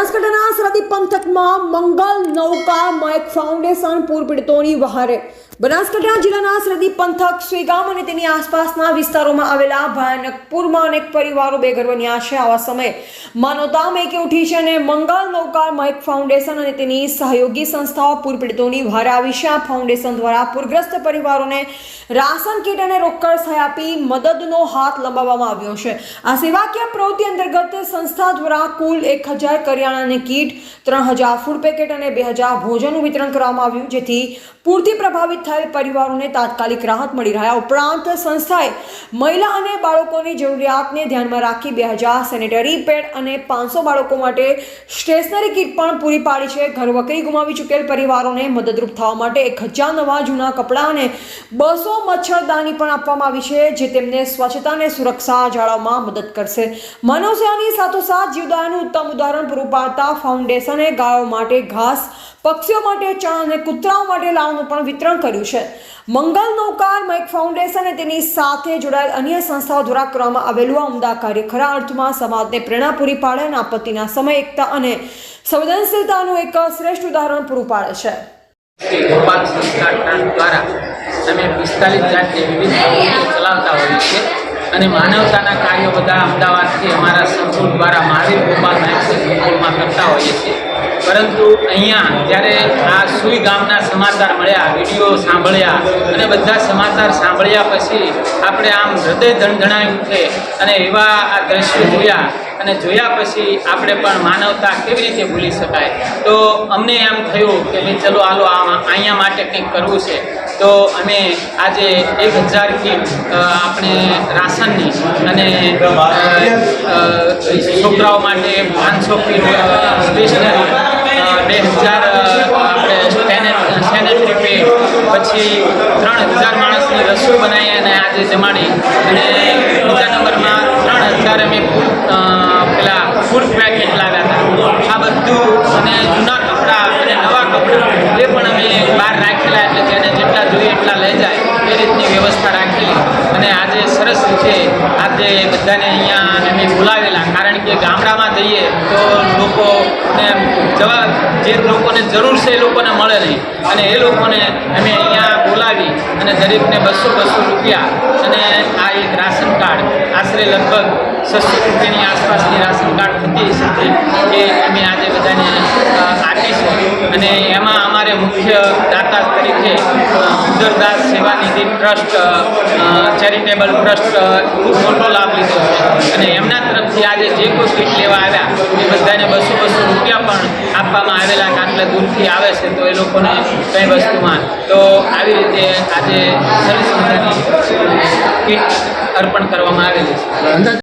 બનાસકાંઠાના સરહદી પંથકમાં મંગલ નૌકા મયક ફાઉન્ડેશન પૂર પીડિતોની વહારે બનાસકાંઠા જિલ્લાના સરહદી પંથક સુઈગામ અને તેની આસપાસના વિસ્તારોમાં આવેલા ભયાનકપુરમાં અનેક પરિવારો બેઘર બન્યા છે આવા સમયે માનવતા મેકે ઉઠી છે અને મંગલ નૌકાર માઇક ફાઉન્ડેશન અને તેની સહયોગી સંસ્થાઓ પૂર પીડિતોની વહારે આવી છે આ ફાઉન્ડેશન દ્વારા પૂરગ્રસ્ત પરિવારોને રાશન કીટ અને રોકડ સહાય આપી મદદનો હાથ લંબાવવામાં આવ્યો છે. આ સેવાકીય પ્રવૃત્તિ અંતર્ગત સંસ્થા દ્વારા કુલ એક હજાર કરિયાણાની કીટ, ત્રણ હજાર ફૂડ પેકેટ અને બે હજાર ભોજનનું વિતરણ કરવામાં આવ્યું, જેથી પૂરથી પ્રભાવિત થયેલ પરિવારોને તાત્કાલિક રાહત મળી રહ્યા. ઉપરાંત સંસ્થાએ મહિલા અને બાળકોની જરૂરિયાતને ધ્યાનમાં રાખી બે હજાર સેનેટરી પેડ અને પાંચસો બાળકો માટે સ્ટેશનરી કીટ પણ પૂરી પાડી છે. ઘર વકરી ગુમાવી ચૂકેલ પરિવારોને મદદરૂપ થવા માટે એક હજાર નવા જૂના કપડાં અને બસો મચ્છરદાની પણ આપવામાં આવી છે, જે તેમને સ્વચ્છતા અને સુરક્ષા જાળવવામાં મદદ કરશે. માનવ સેવાની સાથોસાથ જીવદયાનું ઉત્તમ ઉદાહરણ પૂરું પાડતા ફાઉન્ડેશને ગાયો માટે ઘાસ, પક્ષીઓ માટે ચણ અને કૂતરાઓ માટે લાવવાનું પણ વિતરણ કર્યું છે. મંગલ નૌકાર મૈક ફાઉન્ડેશન અને તેની સાથે જોડાયેલ અન્ય સંસ્થાઓ દ્વારા કરવામાં આવેલું આ ઉમદા કાર્ય ખરા અર્થમાં સમાજને પ્રેરણા પૂરી પાડે અને આપત્તિના સમય, એકતા અને સંવેદનશીલતાનું એક શ્રેષ્ઠ ઉદાહરણ પૂરું પાડે છે. અને માનવતાના કાર્યો બધા અમદાવાદથી અમારા સંકુલ દ્વારા મહાવીર ગોપાલ નાયક સંકુલમાં કરતા હોઈએ છીએ. પરંતુ અહીંયા જ્યારે આ સુઈ ગામના સમાચાર મળ્યા, વીડિયો સાંભળ્યા અને બધા સમાચાર સાંભળ્યા પછી આપણે આમ હૃદય ધણધણાયું છે અને એવા આ દ્રશ્યો જોયા અને જોયા પછી આપણે પણ માનવતા કેવી રીતે ભૂલી શકાય? તો અમને એમ થયું કે ભાઈ ચલો હાલો અહીંયા માટે કંઈક કરવું છે. તો અમે આજે એક હજાર કીટ આપણે રાશનની અને છોકરાઓ માટે પાંચસો કીટ, સ્ટેશનરી બે હજાર આપણે સેને- સેનેટરી પેડ પછી ત્રણ હજાર માણસની રસોઈ બનાવી અને આજે જમાડી અને બીજા નંબરમાં ત્રણ હજાર અમે પેલા ફૂડ પેકેટ લાવ્યા હતા. આ બધું અને જૂના કપડાં અને નવા કપડાં એ પણ અમે બહાર રાખેલા એટલે જેને જેટલા જોઈએ એટલા લઈ જાય એ રીતની વ્યવસ્થા રાખેલી. અને આજે સરસ રીતે આજે બધાને અહીંયા અમે બોલાવેલા. કારણ કે ગામડામાં જઈએ તો લોકોને જવા જે લોકોને જરૂર છે એ લોકોને મળે નહીં. અને એ લોકોને અમે અહીંયા બોલાવી અને દરેકને બસો બસો રૂપિયા અને આ એક રાશન કાર્ડ, આશરે લગભગ છસો રૂપિયાની આસપાસની રાશન કાર્ડ થતી સાથે એ અમે આજે બધાને આપીશું. અને એમાં અમારે મુખ્ય દાતા તરીકે Udardas Sevanidhi trust charitable trust ખૂબ મોટો લાભ લીધો છે. અને એમના તરફથી આજે જે કોઈ કીટ લેવા આવ્યા, એ બધાને બસો બસો રૂપિયા પણ આપવામાં આવેલા કે દૂરથી આવે છે, તો એ લોકોને કંઈ વસ્તુમાં તો આવી રીતે આજે સરસ મજાની કીટ અર્પણ કરવામાં આવેલી છે.